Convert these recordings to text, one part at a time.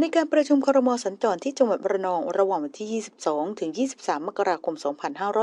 ในการประชุมครมสัญจรที่จังหวัดระนองระหว่างวันที่ 22 ถึง 23 มกราคม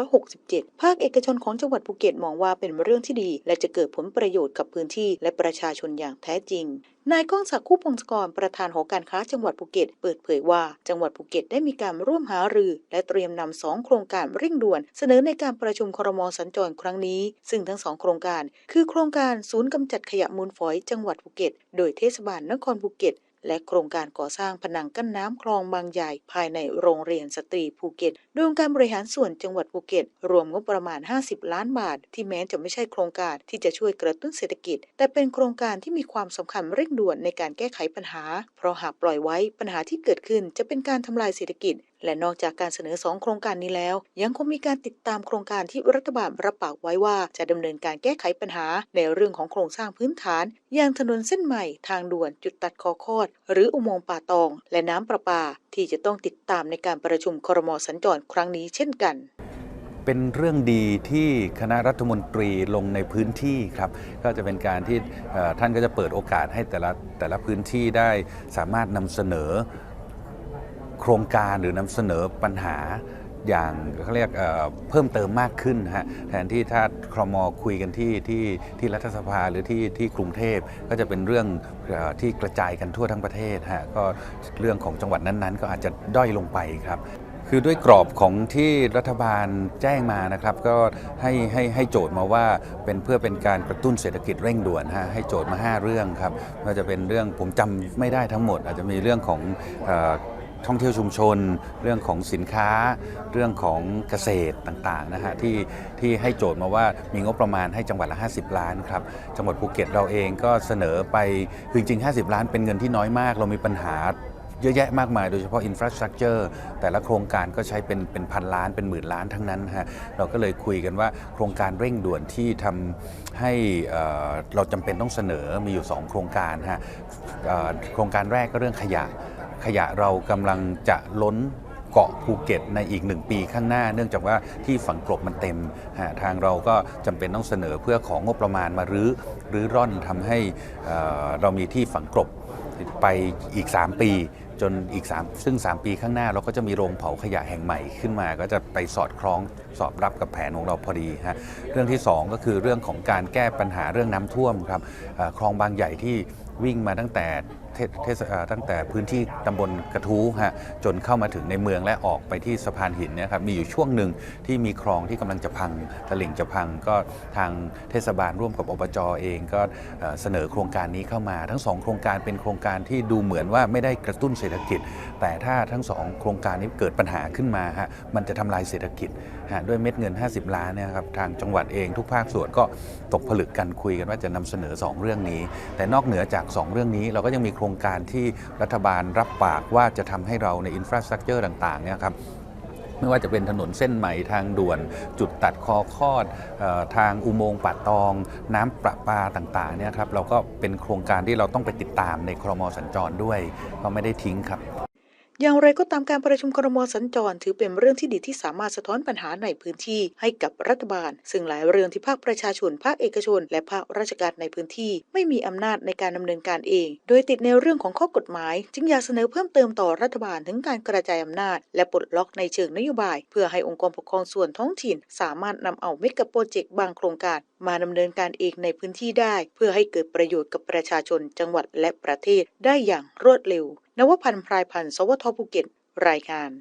2567 ภาคเอกชนของจังหวัดภูเก็ตมองว่าเป็นเรื่องที่ดี และจะเกิดผลประโยชน์กับพื้นที่และประชาชนอย่างแท้จริงนายก้องศักดิ์คู่พงศกรประธานหอการค้าจังหวัดภูเก็ต เปิดเผยว่าจังหวัดภูเก็ตได้มีการร่วมหารือ และเตรียมนำสองโครงการเร่งด่วน เสนอในการประชุมครมสัญจรครั้งนี้ ซึ่งทั้งสองโครงการ คือโครงการศูนย์กำจัดขยะมูลฝอยจังหวัดภูเก็ต โดยเทศบาลนครภูเก็ต และโครงการก่อสร้างผนังกั้นน้ำคลองบางใหญ่ภายในโรงเรียนสตรีภูเก็ต โดยองค์การบริหารส่วนจังหวัดภูเก็ต รวมงบประมาณ 50 ล้านบาท ที่แม้จะไม่ใช่โครงการที่จะช่วยกระตุ้นเศรษฐกิจ แต่เป็นโครงการที่มีความสำคัญเร่งด่วนในการแก้ไขปัญหา เพราะหากปล่อยไว้ปัญหาที่เกิดขึ้นจะเป็นการทำลายเศรษฐกิจ และนอกจากการเสนอสองโครงการนี้แล้ว ยังคงมีการติดตามโครงการที่รัฐบาลรับปากไว้ว่า จะดำเนินการแก้ไขปัญหาในเรื่องของโครงสร้างพื้นฐาน อย่างถนนเส้นใหม่ทางด่วนจุดตัดคอคอด หรืออุโมงค์ป่าตอง และน้ำประปา ที่จะต้องติดตามในการประชุมครมสัญจรครั้งนี้เช่นกันเป็นเรื่องดีที่คณะรัฐมนตรีลงในพื้นที่ครับ ก็จะเป็นการที่ท่านก็จะเปิดโอกาสให้แต่ละแต่ละพื้นที่ได้สามารถนำเสนอ โครงการหรือนำเสนอปัญหาอย่างเขาเรียกเพิ่มเติมมากขึ้นนะฮะแทนที่ถ้าครมคุยกันที่ที่ที่รัฐสภาหรือที่ที่กรุงเทพก็จะเป็นเรื่องที่กระจายกันทั่วทั้งประเทศฮะก็เรื่องของจังหวัดนั้นๆ ก็อาจจะด้อยลงไปครับคือด้วยกรอบของที่รัฐบาลแจ้งมานะครับ ก็ให้ให้ให้โจทย์มาว่าเป็นเพื่อเป็นการกระตุ้นเศรษฐกิจเร่งด่วนฮะให้โจทย์มา 5 เรื่องครับว่าจะเป็นเรื่องผมจำไม่ได้ทั้งหมด อาจจะมีเรื่องของ ท่องเที่ยวชุมชน เรื่องของสินค้า เรื่องของเกษตรต่างๆนะฮะที่ที่ให้โจทย์มาว่ามีงบประมาณให้จังหวัดละ 50 ล้านครับจังหวัดภูเก็ตเราเองก็เสนอไปจริงๆ 50 ล้านเป็นเงินที่น้อยมาก เรามีปัญหาเยอะแยะมากมายโดยเฉพาะอินฟราสตรักเจอร์แต่ละโครงการก็ใช้เป็นเป็นพันล้านเป็นหมื่นล้านทั้งนั้นฮะเราก็เลยคุยกันว่าโครงการเร่งด่วนที่ทำให้เราจำเป็นต้องเสนอมีอยู่ 2 โครงการฮะโครงการแรกก็เรื่องขยะ ขยะเรากำลังจะล้นเกาะภูเก็ตในอีกหนึ่งปีข้างหน้า เนื่องจากว่าที่ฝังกลบมันเต็มทางเราก็จำเป็นต้องเสนอเพื่อของงบประมาณมารื้อรื้อร่อนทำให้เรามีที่ฝังกลบไปอีก 3 ปี จนอีก 3 ซึ่ง 3 ปีข้างหน้าเราก็จะมีโรงเผาขยะแห่งใหม่ขึ้นมา ก็จะไปสอดคล้องสอบรับกับแผนของเราพอดีฮะเรื่องที่ 2 ก็คือเรื่องของการแก้ปัญหาเรื่องน้ำท่วมครับคลองบางใหญ่ที่วิ่งมาตั้งแต่ ตั้งแต่พื้นที่ตำบลกระทู้ฮะจนเข้ามาถึงในเมืองและออกไปที่สะพานหินเนี่ยครับมีอยู่ช่วงหนึ่งที่มีคลองที่กำลังจะพังตลิ่งจะพังก็ทางเทศบาลร่วมกับอบจเองก็เสนอโครงการนี้เข้ามา ทั้งสองโครงการเป็นโครงการที่ดูเหมือนว่าไม่ได้กระตุ้นเศรษฐกิจ แต่ถ้าทั้งสองโครงการนี้เกิดปัญหาขึ้นมาฮะมันจะทำลายเศรษฐกิจฮะด้วยเม็ดเงิน 50 ล้านเนี่ยครับทางจังหวัดเองทุกภาคส่วนก็ตกผลึกกันคุยกันว่าจะนำเสนอ 2 เรื่องนี้ แต่นอกเหนือจาก 2 เรื่องนี้เราก็ยังมีครงการที่รัฐบาลรับปากว่าจะทำให้เราในอินฟราสตรักเจอร์ต่างๆเนี่ยครับไม่ว่าจะเป็นถนนเส้นใหม่ทางด่วน จุดตัดคอคอดอทางอุโมงค์ป่าตอง น้ำประปาต่างๆเนี่ยครับเราก็เป็นโครงการที่เราต้องไปติดตามในครมสัญจรด้วยก็ไม่ได้ทิ้งครับ อย่างไรก็ตามการประชุมครมสัญจร ถือเป็นเรื่องที่ดีที่สามารถสะท้อนปัญหาในพื้นที่ให้กับรัฐบาล ซึ่งหลายเรื่องที่ภาคประชาชน ภาคเอกชน และภาคราชการในพื้นที่ ไม่มีอำนาจในการดำเนินการเอง โดยติดในเรื่องของข้อกฎหมาย จึงอยากเสนอเพิ่มเติมต่อรัฐบาลถึงการกระจายอำนาจ และปลดล็อกในเชิงนโยบาย เพื่อให้องค์กรปกครองส่วนท้องถิ่น สามารถนำเอาเมกะโปรเจกต์บางโครงการมาดำเนินการเองในพื้นที่ได้ เพื่อให้เกิดประโยชน์กับประชาชนจังหวัดและประเทศได้อย่างรวดเร็วนวพันธ์พรายพันธ์ สวทภูเก็ต รายงาน